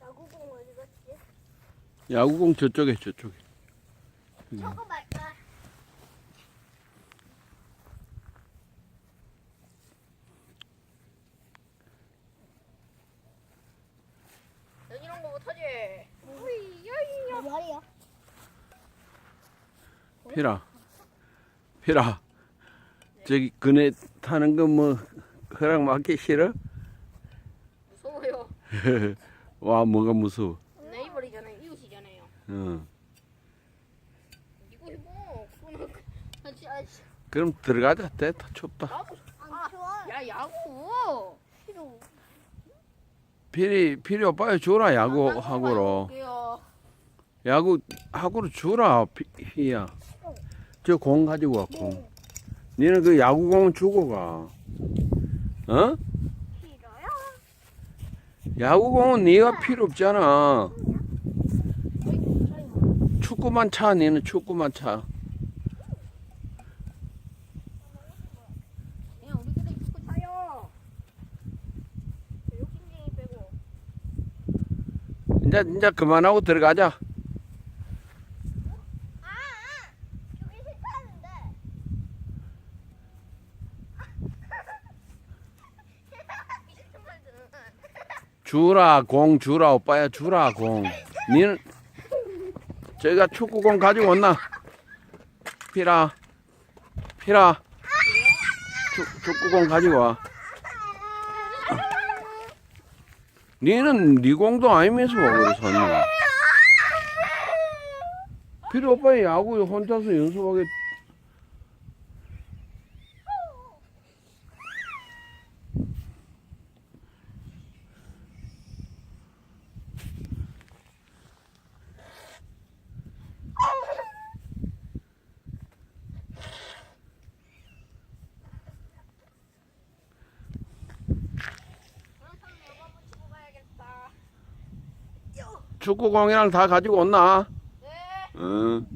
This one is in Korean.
야구공 어디 갔지? 야구공 저쪽에 저쪽에. 저거 말 못하지? 우이 야이야. 뭐 말이야? 피라. 피라. 저기 그네 타는 거 뭐 허락 받기 싫어? 무서워요. 와 뭐가 무서워. 네이버리잖아요. 이웃이잖아요. 어. 이거 해봐. 아치 아치. 그럼 들어가자. 됐다 춥다. 나도 안 좋아. 야 야구. 싫어. 필이 필이 오빠야 주라 야구 하고로. 야구 하고로 주라 피- 피야. 저 공 가지고 와 공. 니는 그 야구공 주고 가. 어? 야구공은 네가 필요 없잖아. 축구만 차. 니는 축구만 차. 그냥 우리끼리 축구 차요. 욕심쟁이 빼고. 이제 이제 그만하고 들어가자. 주라 공 주라 오빠야 주라 공. 니는 저희가 축구공 가지고 왔나? 피라 피라 축, 축구공 가지고 와. 니는 니 공도 아니면서 왜 그러서 필요 오빠 야구 혼자서 연습하게 그렇다면 여보 한번 치고 가야겠다. 축구공이랑 다 가지고 왔나? 네. 응.